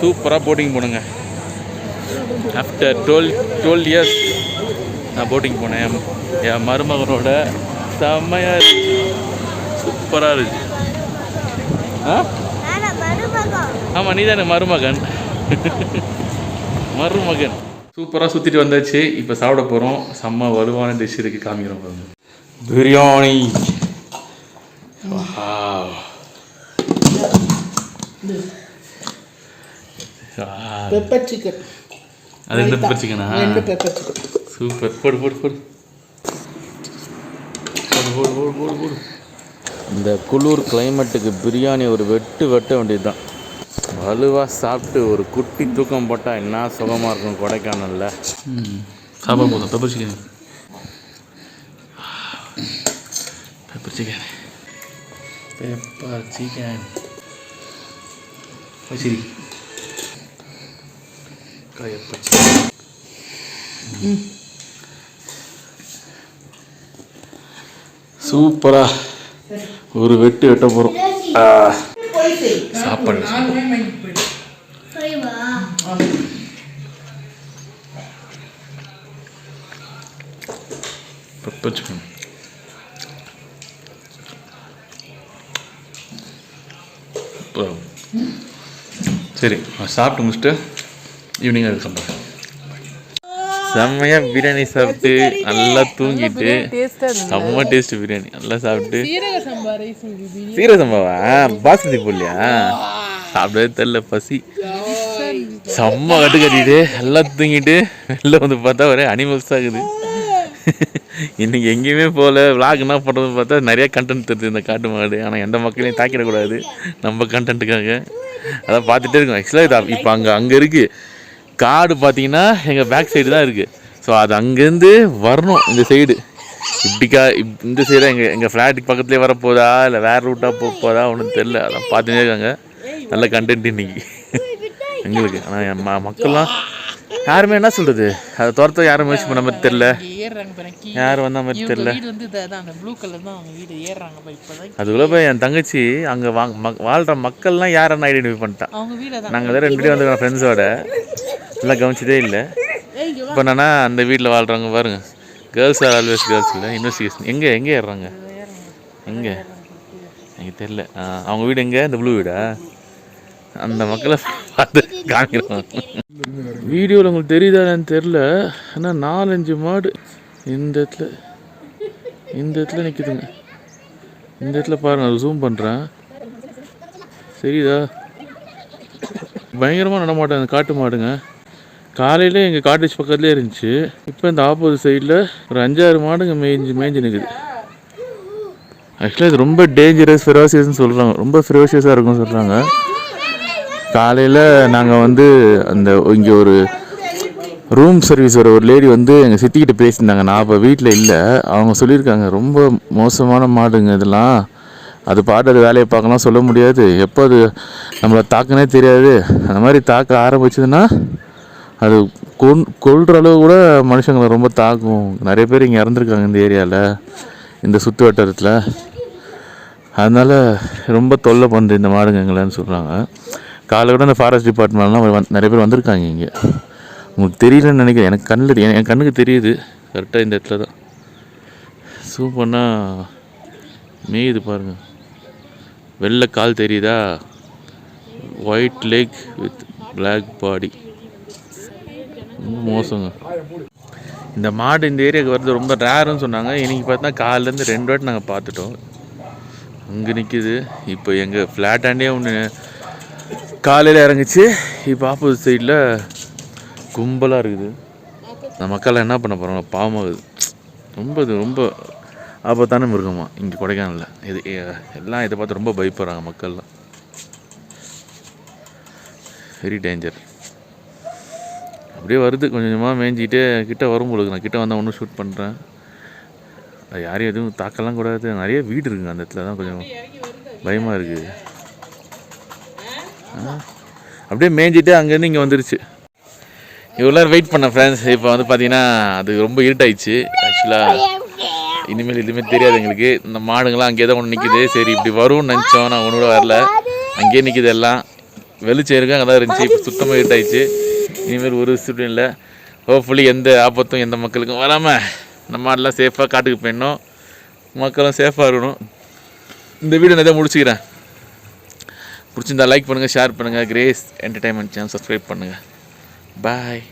சூப்பராக போட்டிங் போனுங்க after twelve twelve years நான் போட்டிங் போனேன். என் என் மருமகனோட செம்மையாக இருந்துச்சு. சூப்பராக இருந்துச்சு. ஆ? ஆமாம் நீ தானே மருமகன். மருமகன். சூப்பராக சுற்றிட்டு வந்தாச்சு. இப்போ சாப்பிட போகிறோம் செம்ம வலுவான டிஷ் இருக்குது காமிக்கிறோம் பாருங்க. பிரியாணி Wow. பெப்பர் சிக்கன் அது இந்த பெப்பர் சிக்கனா ரெண்டு பெப்பர் சிக்கன் சூப்பர் போடு போடு போடு. போடு போடு போடு போடு போடு. இந்த குளிர் கிளைமேட்டுக்கு பிரியாணி ஒரு வெட்டு வெட்ட வேண்டியது தான் வலுவாக சாப்பிட்டு ஒரு குட்டி தூக்கம் போட்டால் என்ன சுகமாக இருக்கும் கொடைக்கானலில்? சாப்பிட போதும். Pepper chicken pepper chicken pepper chicken சரி. காய பச்சை சூப்பரா. ஒரு வெட்டு வெட்ட போகிறோம் சாப்பாடு. சரி சாப்பிட்டு முடிச்சுட்டு ஈவினிங் அது சம்பளம் செம்மையாக பிரியாணி சாப்பிட்டு நல்லா தூங்கிட்டு செம்ம டேஸ்ட் பிரியாணி. நல்லா சாப்பிட்டு சீரக சம்பாவா? பாஸ்மதி போடலையா சாப்பிடவே தெரில பசி. செம்ம கட்டு கட்டிட்டு நல்லா தூங்கிட்டு வெளில வந்து பார்த்தா ஒரே அனிமல்ஸ் ஆகுது இன்னைக்கு எங்கேயுமே போகல. Vlog என்ன பண்ணுறதுன்னு பார்த்தா நிறைய கண்டென்ட் தெரியுது இந்த காட்டு மாடு. ஆனால் எந்த மக்களையும் தாக்கிடக்கூடாது. நம்ம கண்டென்ட்டுக்காக அதான் பார்த்துட்டே இருக்கோம். ஆக்சுவலாக இது இப்போ அங்கே அங்கே இருக்குது காடு பார்த்தீங்கன்னா எங்கள் பேக் சைடு தான் இருக்குது ஸோ அது அங்கேருந்து வரணும் இந்த சைடு இப்படிக்கா இப் இந்த சைடு எங்கள் எங்கள் ஃப்ளாட்டுக்கு பக்கத்துலேயே வரப்போதா? இல்லை வேறு ரூட்டாக போக போதா ஒன்றும் தெரில அதான் பார்த்துட்டே இருக்காங்க. நல்ல கண்டென்ட் இன்னைக்கு. எங்களுக்கு. ஆனால் ம மக்கள்லாம் யாருமே என்ன சொல்கிறது அதை துரத்த யாரும் முயற்சி பண்ண மாதிரி தெரில ஏறுறாங்க பாருங்க யார் வந்த மாதிரி தெரில அதுக்குள்ளே போய் என் தங்கச்சி அங்கே வாங் மக் வாழ்கிற மக்கள்லாம் யாருன்னு ஐடென்டிஃபை பண்ணிட்டான் நாங்கள் ரெண்டு பேரும் வந்துருக்கோம் ஃப்ரெண்ட்ஸோட எல்லாம் கவனிச்சதே இல்லை. இப்போ என்னன்னா அந்த வீட்டில் வாழ்கிறவங்க பாருங்க. கேர்ள்ஸ் ஆர் ஆல்வேஸ் கேர்ள்ஸ் இல்லை? இன்வெஸ்டிகேஷன் எங்கே எங்கே ஏறுறாங்க? எங்கே? எனக்கு தெரில அவங்க வீடு எங்கே? இந்த ப்ளூ வீடா? அந்த மக்களை பார்த்து காமிக்கிறோம் வீடியோவில் உங்களுக்கு தெரியுதா என்னன்னு தெரில ஆனால் நாலஞ்சு மாடு இந்த இடத்துல இந்த இடத்துல நிற்குதுங்க இந்த இடத்துல பாருங்கள் ஜூம் பண்ணுறேன் சரிதா பயங்கரமாக நடமாட்டேன் அந்த காட்டு மாடுங்க. காலையில் எங்கள் காட்டேஜ் பக்கத்துலேயே இருந்துச்சு. இப்போ இந்த ஆப்போசிட் சைடில் ஒரு அஞ்சாறு மாடுங்க மேய்ஞ்சு மேய்ஞ்சு நிற்குது ஆக்சுவலாக இது ரொம்ப டேஞ்சரஸ் ஃபெரோசியஸ்னு சொல்கிறாங்க ரொம்ப ஃபெரோசியஸாக இருக்கும்னு சொல்கிறாங்க காலையில் நாங்கள் வந்து அந்த இங்கே ஒரு ரூம் சர்வீஸ் வர ஒரு லேடி வந்து எங்கள் சித்திக்கிட்ட பேசியிருந்தாங்க. நான் இப்போ வீட்டில் இல்லை. அவங்க சொல்லியிருக்காங்க ரொம்ப மோசமான மாடுங்க இதெல்லாம். அது பாட்டு அது வேலையை பார்க்கலாம் சொல்ல முடியாது. எப்போ அது நம்மளை தாக்குனே தெரியாது. அந்த மாதிரி தாக்க ஆரம்பிச்சதுன்னா அது கொன் கொள்கிற அளவு கூட மனுஷங்களை ரொம்ப தாக்கும். நிறைய பேர் இங்கே இறந்துருக்காங்க இந்த ஏரியாவில் இந்த சுற்று வட்டாரத்தில். அதனால் ரொம்ப தொல்லை பண்ணுது இந்த மாடுங்க எங்களைன்னு சொல்கிறாங்க காலை கூட இந்த ஃபாரஸ்ட் டிபார்ட்மெண்ட்லாம் வந் நிறைய பேர் வந்திருக்காங்க இங்கே. உங்களுக்கு தெரியலன்னு நினைக்கிறேன். எனக்கு கண்ணில் என் கண்ணுக்கு தெரியுது. கரெக்டாக இந்த இடத்துல தான். சூப்பர்னா மேயுது பாருங்கள் வெள்ளை கால் தெரியுதா? White leg with black body ரொம்ப மோசங்க. இந்த மாடு இந்த ஏரியாவுக்கு வர்றது ரொம்ப ரேருன்னு சொன்னாங்க. இன்றைக்கி பார்த்தா காலிலேருந்து ரெண்டு வாட்டி நாங்கள் பார்த்துட்டோம். அங்கே நிற்கிது இப்போ எங்கள் ஃப்ளாட்டாண்டே ஒன்று காலையில் இறங்குச்சு. இப்போ ஆப்போசிட் சைடில் கும்பலாக இருக்குது. இந்த மக்கள்லாம் என்ன பண்ண போகிறாங்க பாவமாகுது ரொம்ப இது ரொம்ப ஆபத்தான மிருகமா. இங்கே கொடைக்கானலில். இது எல்லாம் இதை பார்த்து ரொம்ப பயப்படுறாங்க மக்கள்லாம். வெரி டேஞ்சர் அப்படியே வருது கொஞ்சம் கொஞ்சமாக மேய்ஞ்சிக்கிட்டே கிட்டே வரும் பொழுது. நான் கிட்டே வந்தால் ஒன்றும் ஷூட் பண்ணுறேன் அது யாரையும் எதுவும் தாக்கலாம் கூடாது நிறைய வீடு இருக்குங்க அந்த இடத்துல தான் கொஞ்சம் பயமாக இருக்குது அப்படியே மேய்ஞ்சிட்டு அங்கேருந்து இங்கே வந்துருச்சு. இவ்வளோ வெயிட் பண்ண ஃப்ரெண்ட்ஸ் இப்போ வந்து பார்த்தீங்கன்னா அது ரொம்ப இருட்டாயிடுச்சு ஆக்சுவலாக இனிமேல் எதுவுமே தெரியாது எங்களுக்கு. இந்த மாடுங்களாம் அங்கேயே தான் ஒன்று நிற்கிது சரி இப்படி வரும்னு நினச்சோம். நான் ஒன்று கூட வரல. அங்கேயே நிற்கிது எல்லாம். வெளிச்சம் இருக்கு அங்கே தான் இருந்துச்சு. இப்போ சுத்தமாக இருட்டாயிடுச்சு இனிமேல் ஒரு விஷயம் இல்லை. ஹோப்ஃபுல்லி எந்த ஆபத்தும் எந்த மக்களுக்கும் வராமல் நம்ம ஆடெலாம் சேஃபாக காட்டுக்கு போயிடணும். மக்களும் சேஃபாக இருக்கணும். இந்த வீடியோ நான் இதை முடிச்சுக்கிறேன். பிடிச்சிருந்தா லைக் பண்ணுங்கள் ஷேர் பண்ணுங்கள் கிரேஸ் என்டர்டைன்மெண்ட் சேனல் சப்ஸ்கிரைப் பண்ணுங்கள் பாய்